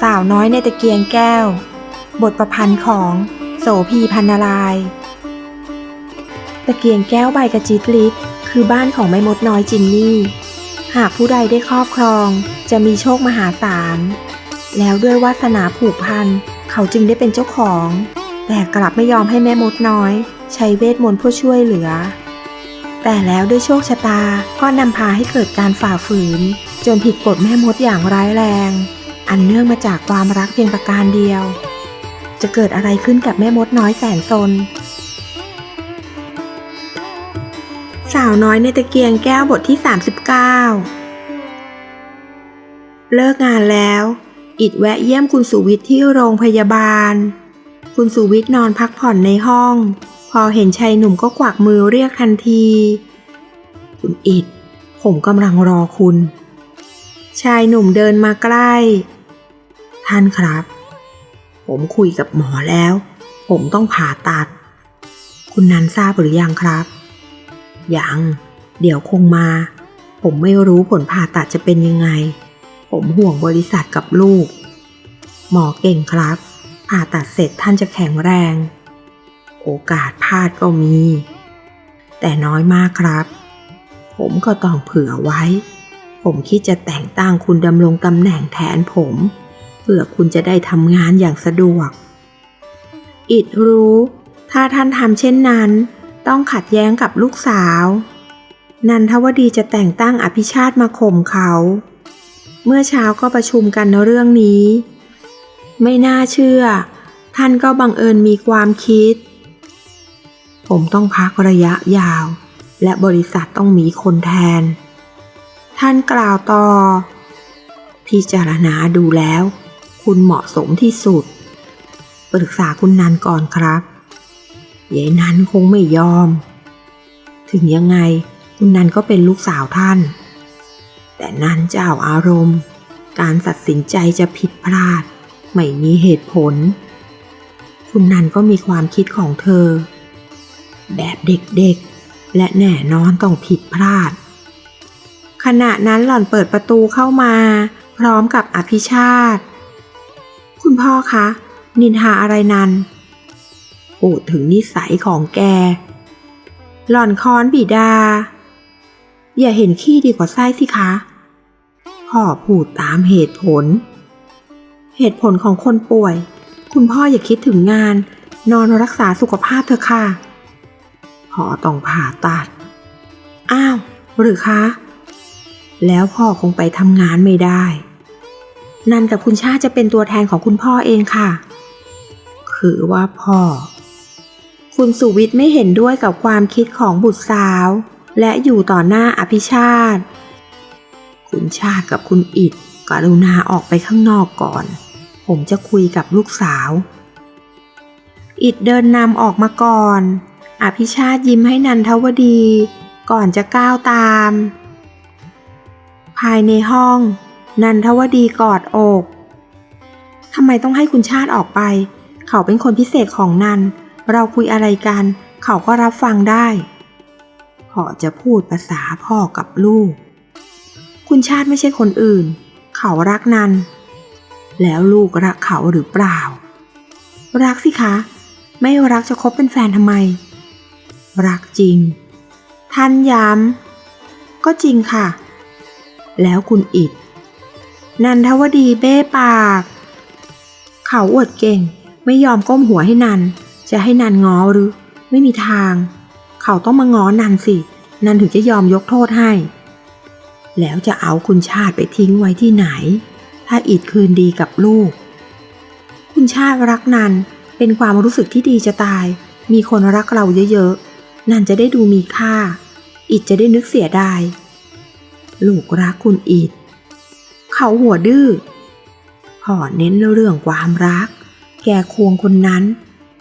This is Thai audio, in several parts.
สาวน้อยในตะเกียงแก้ว บทประพันธ์ของโสพีพันนาราย ตะเกียงแก้วใบกระจิตลิศคือบ้านของแม่มดน้อยจินนี่ หากผู้ใดได้ครอบครองจะมีโชคมหาศาล แล้วด้วยวาสนาผูกพัน เขาจึงได้เป็นเจ้าของ แต่กลับไม่ยอมให้แม่มดน้อย ใช้เวทมนต์เพื่อช่วยเหลือ แต่แล้วด้วยโชคชะตาก็นำพาให้เกิดการฝ่าฝืน จนผิดกฎแม่มดอย่างร้ายแรง อันเนื่องมาจากความรักเพียงประการเดียว จะเกิดอะไรขึ้นกับแม่มดน้อยแสนซน สาวน้อยในตะเกียงแก้วบทที่ 39 เลิกงานแล้ว อิดแวะเยี่ยมคุณสุวิทย์ที่โรงพยาบาล คุณสุวิทย์นอนพักผ่อนในห้อง พอเห็นชายหนุ่มก็กวักมือเรียกทันที คุณอิดผมกำลังรอคุณชายหนุ่มเดินมาใกล้ ท่านครับ ผมคุยกับหมอแล้ว ผมต้องผ่าตัด คุณนันทราบหรือยังครับ ยัง เดี๋ยวคงมา ผมไม่รู้ผลผ่าตัดจะเป็นยังไง ผมห่วงบริษัทกับลูก หมอเก่งครับ ผ่าตัดเสร็จท่านจะแข็งแรง โอกาสพลาดก็มี แต่น้อยมากครับ ผมก็ต้องเผื่อไว้ผมคิดจะแต่งตั้งคุณดำรงตำแหน่งแทนผม เพื่อคุณจะได้ทำงานอย่างสะดวก อิดรู้ ถ้าท่านทำเช่นนั้น ต้องขัดแย้งกับลูกสาว นันทวดีจะแต่งตั้งอภิชาติมาข่มเขา เมื่อเช้าก็ประชุมกันเรื่องนี้ ไม่น่าเชื่อ ท่านก็บังเอิญมีความคิด ผมต้องพักระยะยาว และบริษัทต้องมีคนแทน ท่านกล่าวต่อพิจารณาดูแล้ว คุณเหมาะสมที่สุด ปรึกษาคุณนันก่อนครับยายนันคงไม่ยอม ถึงยังไงคุณนันก็เป็นลูกสาวท่าน แต่นันเจ้าอารมณ์ การตัดสินใจจะผิดพลาด ไม่มีเหตุผล คุณนันก็มีความคิดของเธอ แบบเด็กๆ และแน่นอนต้องผิดพลาด ขณะนั้นหล่อนเปิดประตูเข้ามา พร้อมกับอภิชาติ คุณพ่อคะ นินทาอะไรนันพูดถึงนิสัยของแก หล่อนค้อนบิดา อย่าเห็นขี้ดีกว่าไส้สิคะ พ่อพูดตามเหตุผล เหตุผลของคนป่วย คุณพ่ออย่าคิดถึงงาน นอนรักษาสุขภาพเถอะค่ะ พ่อต้องผ่าตัด อ้าว หรือคะ แล้วพ่อคงไปทำงานไม่ได้ นันกับคุณชาจะเป็นตัวแทนของคุณพ่อเองค่ะ คือว่าพ่อ คุณสุวิทย์ไม่เห็นด้วยกับความคิดของบุตรสาว และอยู่ต่อหน้าอภิชาติ คุณชาติกับคุณอิดกรุณาออกไปข้างนอกก่อน ผมจะคุยกับลูกสาว อิดเดินนำออกมาก่อน อภิชาติยิ้มให้นันทวดี ก่อนจะก้าวตาม ภายในห้อง นันทวดีกอดอกทำไมต้องให้คุณชาติออกไป เขาเป็นคนพิเศษของนัน เราคุยอะไรกัน เขาก็รับฟังได้พ่อจะพูดภาษาพ่อกับลูก คุณชาติไม่ใช่คนอื่น เขารักนัน แล้วลูกรักเขาหรือเปล่า รักสิคะ ไม่รักจะคบเป็นแฟนทำไม รักจริง ท่านย้ำก็จริงค่ะ แล้วคุณอิด นันทวดีเบ้ปาก เขาอวดเก่ง ไม่ยอมก้มหัวให้นัน จะให้นันง้อหรือ ไม่มีทาง เขาต้องมาง้อนันสิ นันถึงจะยอมยกโทษให้ แล้วจะเอาคุณชาติไปทิ้งไว้ที่ไหน ถ้าอิดคืนดีกับลูก คุณชาติรักนัน เป็นความรู้สึกที่ดีจะตาย มีคนรักเราเยอะๆ นันจะได้ดูมีค่า อิดจะได้นึกเสียดาย ลูกรักคุณอิด เขาหัวดื้อพ่อเน้นเรื่องความรัก แกควงคนนั้น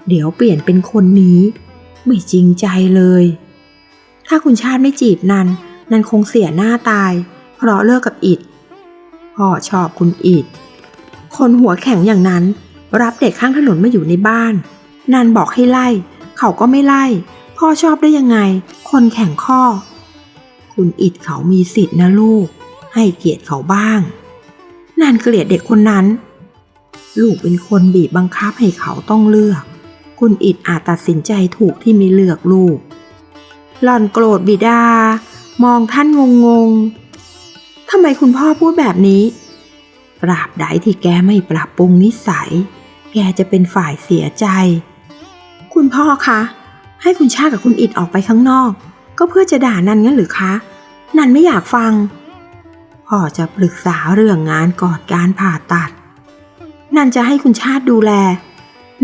เดี๋ยวเปลี่ยนเป็นคนนี้ ไม่จริงใจเลย ถ้าคุณชาติไม่จีบนันนันคงเสียหน้าตาย เพราะเลิกกับอิดพ่อชอบคุณอิดคนหัวแข็งอย่างนั้น รับเด็กข้างถนนมาอยู่ในบ้าน นันบอกให้ไล่ เขาก็ไม่ไล่ พ่อชอบได้ยังไง คนแข็งข้อ คุณอิดเขามีสิทธินะลูก ให้เกียรติเขาบ้าง นันเกลียดเด็กคนนั้น ลูกเป็นคนบีบบังคับให้เขาต้องเลือก คุณอิดอาจตัดสินใจถูกที่ไม่เลือกลูก หล่อนโกรธบิดา มองท่านงงงๆทำไมคุณพ่อพูดแบบนี้ปราบใดที่แกไม่ปรับปรุงนิสัย แกจะเป็นฝ่ายเสียใจ คุณพ่อคะ ให้คุณชาติกับคุณอิดออกไปข้างนอก ก็เพื่อจะด่านันงั้นหรือคะ นันไม่อยากฟัง พ่อจะปรึกษาเรื่องงานก่อนการผ่าตัด นันจะให้คุณชาติดูแล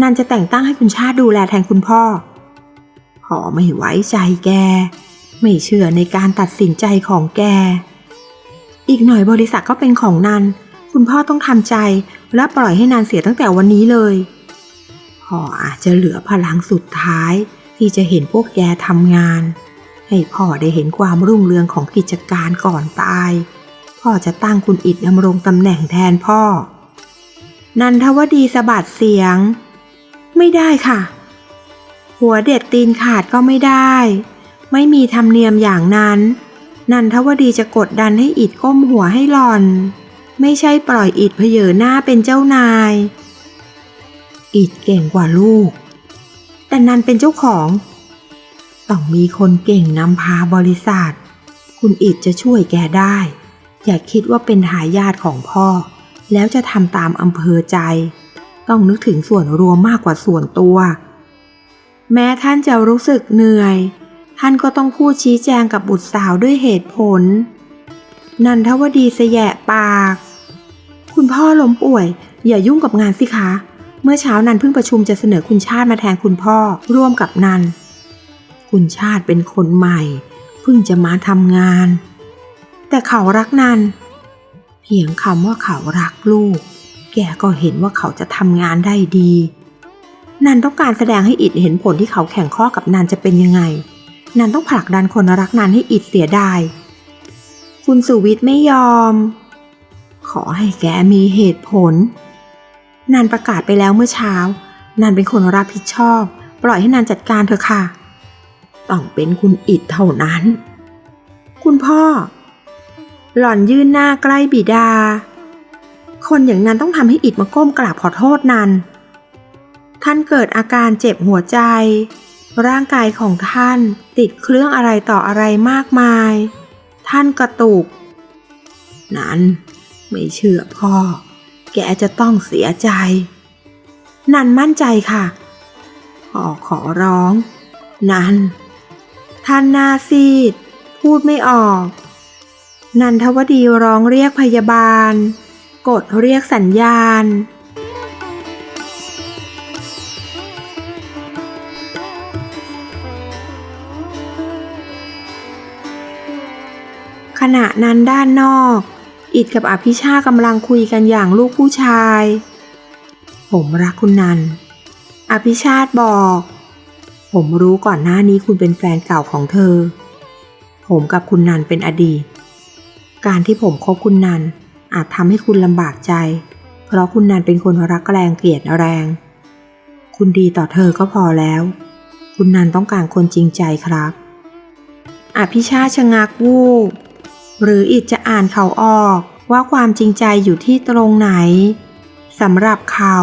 นันจะแต่งตั้งให้คุณชาติดูแลแทนคุณพ่อ พ่อไม่ไว้ใจแก ไม่เชื่อในการตัดสินใจของแก อีกหน่อยบริษัทก็เป็นของนัน คุณพ่อต้องทำใจและปล่อยให้นันเสียตั้งแต่วันนี้เลย พ่ออาจจะเหลือพลังสุดท้าย ที่จะเห็นพวกแกทำงาน ให้พ่อได้เห็นความรุ่งเรืองของกิจการก่อนตาย พ่อจะตั้งคุณอิดดำรงตำแหน่งแทนพ่อ นันทวดีสะบัดเสียง ไม่ได้ค่ะ หัวเด็ดตีนขาดก็ไม่ได้ ไม่มีธรรมเนียมอย่างนั้น นันทวดีจะกดดันให้อิดก้มหัวให้หลอน ไม่ใช่ปล่อยอิดเพเยอหน้าเป็นเจ้านาย อิดเก่งกว่าลูก แต่นันเป็นเจ้าของ ต้องมีคนเก่งนำพาบริษัท คุณอิดจะช่วยแกได้ อย่าคิดว่าเป็นทายาทของพ่อ แล้วจะทำตามอำเภอใจ ต้องนึกถึงส่วนรวมมากกว่าส่วนตัว แม้ท่านจะรู้สึกเหนื่อย ท่านก็ต้องพูดชี้แจงกับบุตรสาวด้วยเหตุผล นันทวดีเสยะปาก คุณพ่อล้มป่วย อย่ายุ่งกับงานสิคะ เมื่อเช้านันเพิ่งประชุมจะเสนอคุณชาติมาแทนคุณพ่อร่วมกับนัน คุณชาติเป็นคนใหม่ เพิ่งจะมาทำงาน แต่เขารักนัน เพียงคำว่าเขารักลูก แกก็เห็นว่าเขาจะทำงานได้ดี นันต้องการแสดงให้อิดเห็นผลที่เขาแข่งข้อกับนันจะเป็นยังไง นันต้องผลักดันคนรักนันให้อิดเสียดาย คุณสุวิทย์ไม่ยอม ขอให้แกมีเหตุผล นันประกาศไปแล้วเมื่อเช้า นันเป็นคนรับผิดชอบ ปล่อยให้นันจัดการเถอะค่ะ ต้องเป็นคุณอิดเท่านั้น คุณพ่อ หล่อนยื่นหน้าใกล้บิดา คนอย่างนั้นต้องทำให้อิดมาก้มกราบขอโทษนันท่านเกิดอาการเจ็บหัวใจ ร่างกายของท่านติดเครื่องอะไรต่ออะไรมากมาย ท่านกระตุก นั้น ไม่เชื่อพ่อ แกจะต้องเสียใจ นันมั่นใจค่ะพ่อขอร้อง นันท่านหน้าซีด พูดไม่ออก นันทวดีร้องเรียกพยาบาล กดเรียกสัญญาณ ขณะนั้นด้านนอก อิดกับอภิชาติกำลังคุยกันอย่างลูกผู้ชาย ผมรักคุณนัน อภิชาติบอก ผมรู้ก่อนหน้านี้คุณเป็นแฟนเก่าของเธอ ผมกับคุณนันเป็นอดีต การที่ผมคบคุณนันอาจทำให้คุณลำบากใจ เพราะคุณนันเป็นคนรักแรงเกลียดแรง คุณดีต่อเธอก็พอแล้ว คุณนันต้องการคนจริงใจครับอภิชาชะงักวูบหรืออิดจะอ่านเขาออกว่าความจริงใจอยู่ที่ตรงไหนสำหรับเขา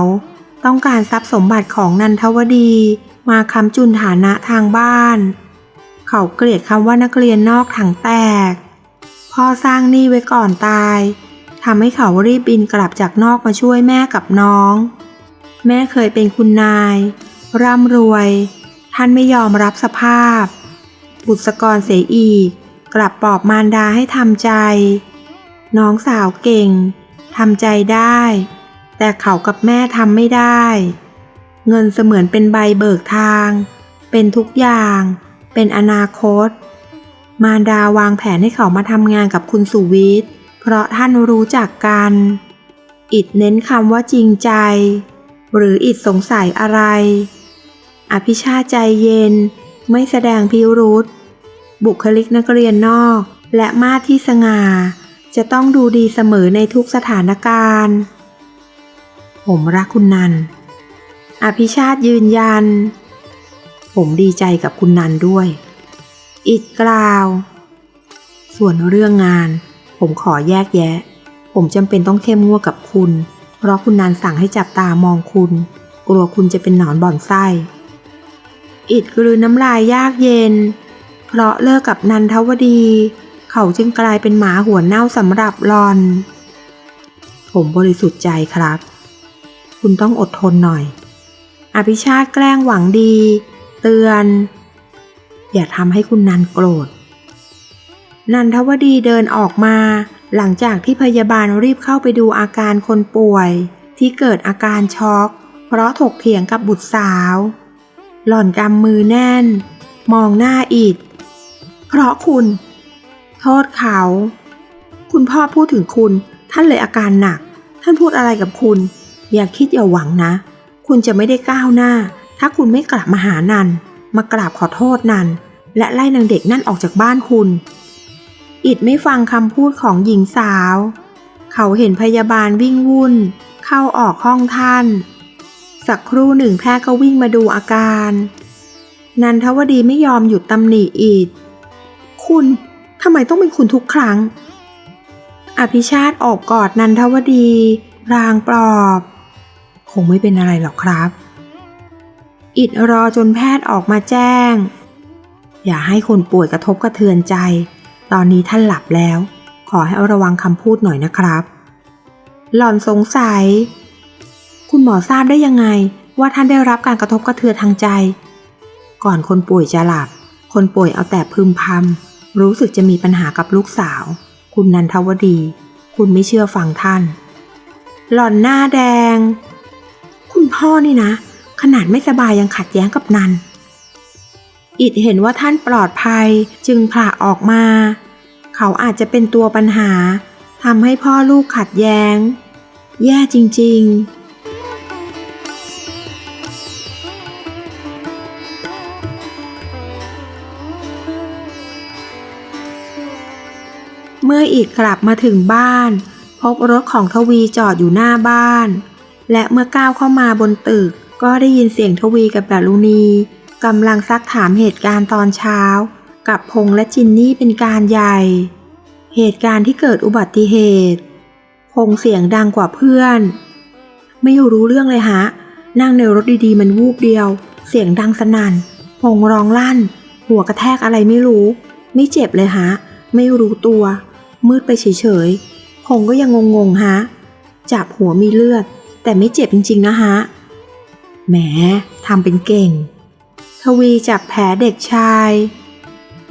ต้องการทรัพย์สมบัติของนันทวดีมาค้ำจุนฐานะทางบ้าน เขาเกลียดคำว่านักเรียนนอกถังแตก พ่อสร้างหนี้ไว้ก่อนตายทำให้เขารีบบินกลับจากนอกมาช่วยแม่กับน้อง แม่เคยเป็นคุณนาย ร่ำรวย ท่านไม่ยอมรับสภาพ บุตรกรเสียอีก กลับปลอบมารดาให้ทำใจ น้องสาวเก่งทำใจได้ แต่เขากับแม่ทำไม่ได้ เงินเสมือนเป็นใบเบิกทาง เป็นทุกอย่าง เป็นอนาคต มารดาวางแผนให้เขามาทำงานกับคุณสุวิทย์ เพราะท่านรู้จักกัน อิดเน้นคำว่าจริงใจ หรืออิดสงสัยอะไร อภิชาตใจเย็น ไม่แสดงพิรุษ บุคลิกนักเรียนนอก และมาที่สง่า จะต้องดูดีเสมอในทุกสถานการณ์ ผมรักคุณนัน อภิชาติยืนยัน ผมดีใจกับคุณนันด้วย อิดกล่าว ส่วนเรื่องงาน ผมขอแยกแยะ ผมจำเป็นต้องเข้มงวดกับคุณ เพราะคุณนันสั่งให้จับตามองคุณ กลัวคุณจะเป็นหนอนบ่อนไส้ อิดกลืนน้ำลายยากเย็น เพราะเลิกกับนันทวดี เขาจึงกลายเป็นหมาหัวเน่าสำหรับหลอน ผมบริสุทธิ์ใจครับ คุณต้องอดทนหน่อย อภิชาติแกล้งหวังดี เตือน อย่าทำให้คุณนันโกรธ นันทวดีเดินออกมา หลังจากที่พยาบาลรีบเข้าไปดูอาการคนป่วย ที่เกิดอาการช็อก เพราะถกเถียงกับบุตรสาว หล่อนกำมือแน่น มองหน้าอิดเพราะคุณ โทษเขา คุณพ่อพูดถึงคุณ ท่านเลยอาการหนัก ท่านพูดอะไรกับคุณ อย่าคิดอย่าหวังนะ คุณจะไม่ได้ก้าวหน้า ถ้าคุณไม่กลับมาหานัน มากราบขอโทษนันและไล่นางเด็กนั่นออกจากบ้านคุณ อิดไม่ฟังคำพูดของหญิงสาว เขาเห็นพยาบาลวิ่งวุ่น เข้าออกห้องท่าน สักครู่หนึ่งแพทย์ก็วิ่งมาดูอาการ นันทวดีไม่ยอมหยุดตำหนิอิดคุณทำไมต้องเป็นคุณทุกครั้ง อภิชาติออกกอดนันทวดี รางปลอบ คงไม่เป็นอะไรหรอกครับ อิดรอจนแพทย์ออกมาแจ้ง อย่าให้คนป่วยกระทบกระเทือนใจ ตอนนี้ท่านหลับแล้ว ขอให้ระวังคำพูดหน่อยนะครับ หล่อนสงสัย คุณหมอทราบได้ยังไง ว่าท่านได้รับการกระทบกระเทือนทางใจ ก่อนคนป่วยจะหลับ คนป่วยเอาแต่พึมพำรู้สึกจะมีปัญหากับลูกสาว คุณนันทวดี คุณไม่เชื่อฟังท่าน หล่อนหน้าแดง คุณพ่อนี่นะ ขนาดไม่สบายยังขัดแย้งกับนัน อิดเห็นว่าท่านปลอดภัยจึงผละออกมา เขาอาจจะเป็นตัวปัญหาทำให้พ่อลูกขัดแย้ง แย่จริง ๆเมื่ออีกกลับมาถึงบ้าน พบรถของทวีจอดอยู่หน้าบ้าน และเมื่อก้าวเข้ามาบนตึก ก็ได้ยินเสียงทวีกับดารุณีกำลังซักถามเหตุการณ์ตอนเช้า กับพงษ์และจินนี่เป็นการใหญ่ เหตุการณ์ที่เกิดอุบัติเหตุ พงษ์เสียงดังกว่าเพื่อน ไม่รู้เรื่องเลยฮะ นั่งในรถดีๆมันวูบเดียว เสียงดังสนั่น พงษ์ร้องลั่น หัวกระแทกอะไรไม่รู้ ไม่เจ็บเลยฮะ ไม่รู้ตัว มืดไปเฉยๆ พงษ์ก็ยังงงๆฮะ จับหัวมีเลือด แต่ไม่เจ็บจริงๆนะฮะ แหมทำเป็นเก่ง ทวีจับแผลเด็กชาย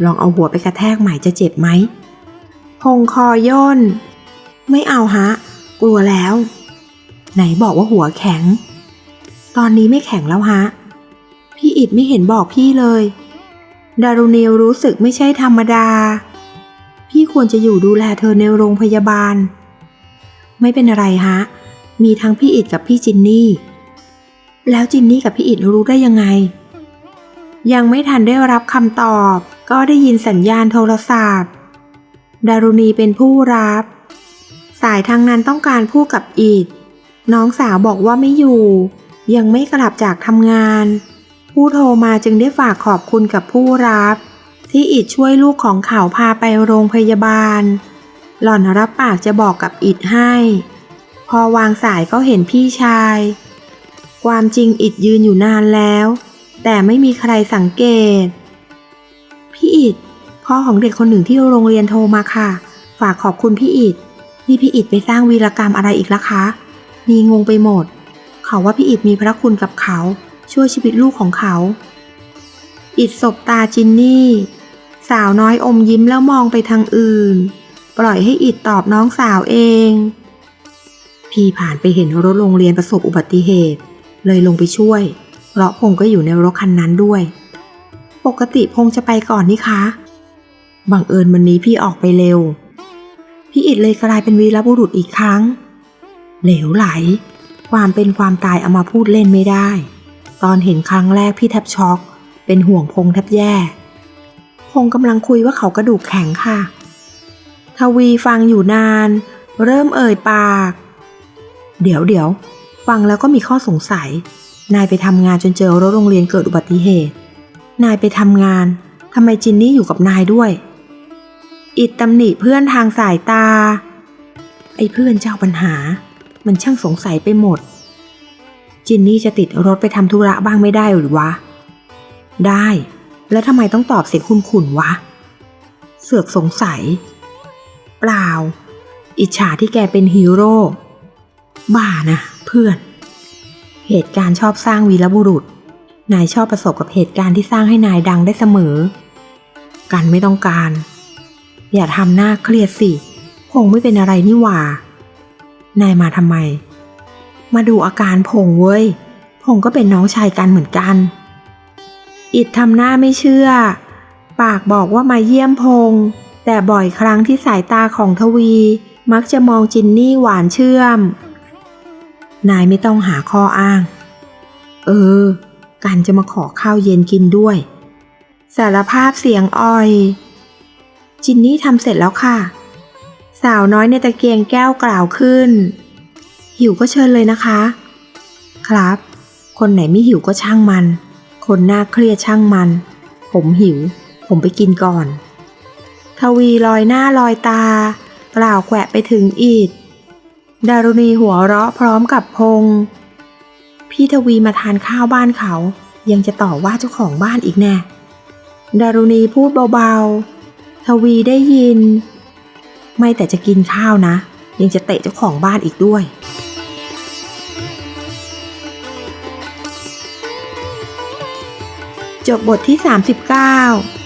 ลองเอาหัวไปกระแทกใหม่จะเจ็บไหม พงคอย่น ไม่เอาฮะ กลัวแล้ว ไหนบอกว่าหัวแข็ง ตอนนี้ไม่แข็งแล้วฮะ พี่อิดไม่เห็นบอกพี่เลย ดารุณีรู้สึกไม่ใช่ธรรมดา พี่ควรจะอยู่ดูแลเธอในโรงพยาบาล ไม่เป็นอะไรฮะ มีทั้งพี่อิดกับพี่จินนี่ แล้วจินนี่กับพี่อิดรู้ได้ยังไง ยังไม่ทันได้รับคำตอบ ก็ได้ยินสัญญาณโทรศัพท์ ดารุณีเป็นผู้รับ สายทางนั้นต้องการพูดกับอิดน้องสาวบอกว่าไม่อยู่ ยังไม่กลับจากทำงาน ผู้โทรมาจึงได้ฝากขอบคุณกับผู้รับ ที่อิดช่วยลูกของเขาพาไปโรงพยาบาล หล่อนรับปากจะบอกกับอิดให้ พอวางสายก็เห็นพี่ชาย ความจริงอิดยืนอยู่นานแล้ว แต่ไม่มีใครสังเกต พี่อิดพ่อของเด็กคนหนึ่งที่โรงเรียนโทรมาค่ะ ฝากขอบคุณพี่อิดนี่พี่อิดไปสร้างวีรกรรมอะไรอีกล่ะคะ มีงงไปหมด เขาว่าพี่อิดมีพระคุณกับเขา ช่วยชีวิตลูกของเขา อิดสบตาจินนี่ สาวน้อยอมยิ้มแล้วมองไปทางอื่น ปล่อยให้อิดตอบน้องสาวเอง พี่ผ่านไปเห็นรถโรงเรียนประสบอุบัติเหตุ เลยลงไปช่วย เพราะพงก็อยู่ในรถคันนั้นด้วย ปกติพงจะไปก่อนนี่คะ บังเอิญวันนี้พี่ออกไปเร็ว พี่อิดเลยกลายเป็นวีรบุรุษอีกครั้ง เหลวไหล ความเป็นความตายเอามาพูดเล่นไม่ได้ ตอนเห็นครั้งแรกพี่แทบช็อก เป็นห่วงพงแทบแย่ พงกำลังคุยว่าเขากระดูกแข็งค่ะทวีฟังอยู่นาน เริ่มเอ่ยปาก เดี๋ยวเดี๋ยว ฟังแล้วก็มีข้อสงสัย นายไปทำงานจนเจอรถโรงเรียนเกิดอุบัติเหตุ นายไปทำงานทำไมจินนี่อยู่กับนายด้วย อิดตำหนิเพื่อนทางสายตา ไอ้เพื่อนเจ้าปัญหา มันช่างสงสัยไปหมด จินนี่จะติดรถไปทำธุระบ้างไม่ได้หรือวะ ได้ แล้วทำไมต้องตอบเสียงคุณขุนๆวะ เสือกสงสัย เปล่า อิจฉาที่แกเป็นฮีโร่บ้านะ เพื่อน เหตุการณ์ชอบสร้างวีรบุรุษ นายชอบประสบกับเหตุการณ์ที่สร้างให้นายดังได้เสมอ กันไม่ต้องการ อย่าทำหน้าเครียดสิ พงไม่เป็นอะไรนี่หว่า นายมาทำไม มาดูอาการพงเว้ย พงก็เป็นน้องชายกันเหมือนกัน อิดทำหน้าไม่เชื่อ ปากบอกว่ามาเยี่ยมพง แต่บ่อยครั้งที่สายตาของทวีมักจะมองจินนี่หวานเชื่อม นายไม่ต้องหาข้ออ้าง เออกันจะมาขอข้าวเย็นกินด้วย สารภาพเสียงอ่อย จินนี่ทำเสร็จแล้วค่ะ สาวน้อยในตะเกียงแก้วกล่าวขึ้น หิวก็เชิญเลยนะคะ ครับ คนไหนไม่หิวก็ช่างมัน คนหน้าเครียดช่างมัน ผมหิว ผมไปกินก่อน ทวีลอยหน้าลอยตา กล่าวแขวะไปถึงอีด ดารุณีหัวเราะพร้อมกับพง พี่ทวีมาทานข้าวบ้านเขา ยังจะต่อว่าเจ้าของบ้านอีกแน่ ดารุณีพูดเบาๆ ทวีได้ยิน ไม่แต่จะกินข้าวนะ ยังจะเตะเจ้าของบ้านอีกด้วยจบบทที่ 39